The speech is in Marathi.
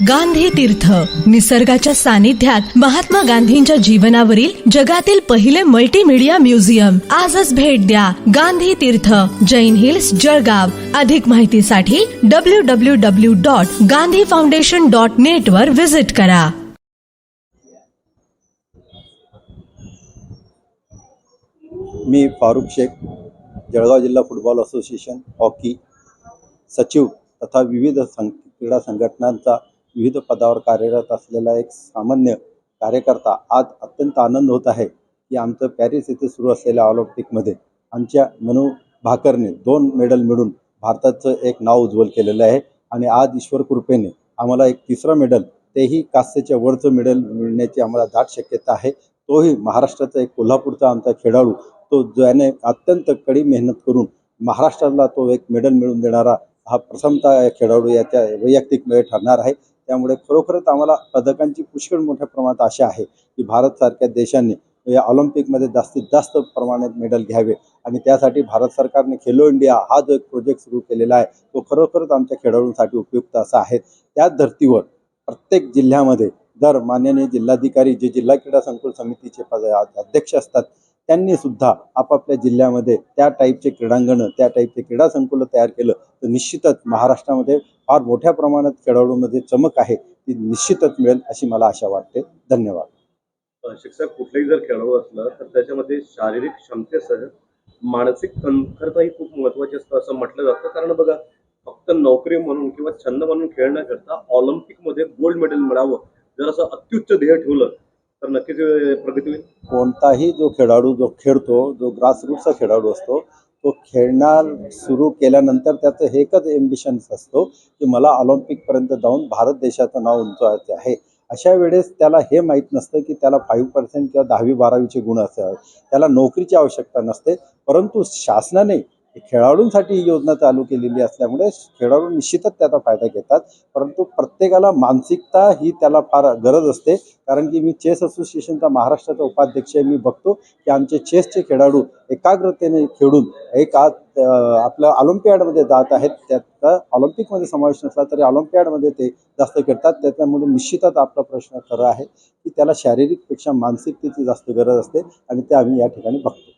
गांधी तीर्थ. निसर्गाच्या सानिध्यात महात्मा गांधींच्या जीवनावरील जगातील पहिले मल्टीमीडिया म्युझियम आजच भेट द्या गांधी तीर्थ. जैन हिल्स जळगाव. अधिक माहितीसाठी W W W dot Gandhi foundation dot net वर व्हिजिट करा. मी फारुख शेख जळगाव जिल्हा फुटबॉल असोसिएशन हॉकी सचिव तथा विविध सं क्रीडा संघटनांचा विविध पदावर कार्यरत असलेला एक सामान्य कार्यकर्ता आज अत्यंत आनंद होत आहे की आमचं पॅरिस येथे सुरू असलेल्या ऑलिम्पिकमध्ये आमच्या मनू भाकरने दोन मेडल मिळून भारताचं एक नाव उज्ज्वल केलेलं आहे. आणि आज ईश्वर कृपेने आम्हाला एक तिसरा मेडल तेही कास्याच्या वरचं मेडल मिळण्याची आम्हाला दाट शक्यता आहे. तोही महाराष्ट्राचा एक कोल्हापूरचा आमचा खेळाडू तो ज्याने अत्यंत कडी मेहनत करून महाराष्ट्राला तो एक मेडल मिळवून देणारा हा प्रथमता खेळाडू याच्या वैयक्तिकमध्ये ठरणार आहे. त्यामुळे खरोखरच आम्हाला पदकांची पुष्कळ मोठ्या प्रमाणात आशा आहे की भारतसारख्या देशांनी या ऑलिम्पिकमध्ये जास्तीत जास्त प्रमाणात मेडल घ्यावे. आणि त्यासाठी भारत सरकारने खेलो इंडिया हा जो एक प्रोजेक्ट सुरू केलेला आहे तो खरोखरच आमच्या खेळाडूंसाठी उपयुक्त असा आहे. त्याच धर्तीवर प्रत्येक जिल्ह्यामध्ये जर माननीय जिल्हाधिकारी जे जिल्हा क्रीडा संकुल समितीचे पद अध्यक्ष असतात त्यांनी सुद्धा आपापल्या जिल्ह्यामध्ये त्या टाईपचे क्रीडांगणं त्या टाईपचे क्रीडा संकुलं तयार केलं. तर निश्चितच महाराष्ट्रामध्ये फार मोठ्या प्रमाणात खेळाडूंमध्ये चमक आहे ती निश्चितच मिळेल अशी मला आशा वाटते. धन्यवाद. शिक्षक कुठलेही जर खेळाडू असलं तर त्याच्यामध्ये शारीरिक क्षमतेसह मानसिक कणखरताही खूप महत्वाची असतं असं म्हटलं जातं. कारण बघा फक्त नोकरी म्हणून किंवा छंद म्हणून खेळण्याकरता ऑलिम्पिकमध्ये गोल्ड मेडल मिळावं जर असं अत्युच्च ध्येय ठेवलं तर नक्कीच प्रगती होईल. कोणताही जो खेळाडू जो खेळतो जो ग्रासरूटचा खेळाडू असतो तो खेळणार सुरू केल्यानंतर त्याचं एकच एम्बिशन्स असतो की मला ऑलिम्पिकपर्यंत जाऊन भारत देशाचं नाव उंचवायचं आहे. अशा वेळेस त्याला हे माहीत नसतं की त्याला फाईव्ह पर्सेंट किंवा दहावी बारावीचे गुण असे त्याला नोकरीची आवश्यकता नसते परंतु शासनाने खेळाडूंसाठी ही योजना चालू केलेली असल्यामुळे खेळाडू निश्चितच त्याचा फायदा घेतात. परंतु प्रत्येकाला मानसिकता ही त्याला फार गरज असते. कारण की मी चेस असोसिएशनचा महाराष्ट्राचा उपाध्यक्ष आहे मी बघतो की आमचे चेसचे खेळाडू एकाग्रतेने खेळून एक आज आपलं ऑलिम्पियाडमध्ये जात आहेत. त्याचा ऑलिम्पिकमध्ये समावेश नसला तरी ऑलिम्पियाडमध्ये ते जास्त खेळतात. त्याच्यामुळे निश्चितच आपला प्रश्न खरा आहे की त्याला शारीरिकपेक्षा मानसिकतेची जास्त गरज असते आणि ते आम्ही या ठिकाणी बघतो.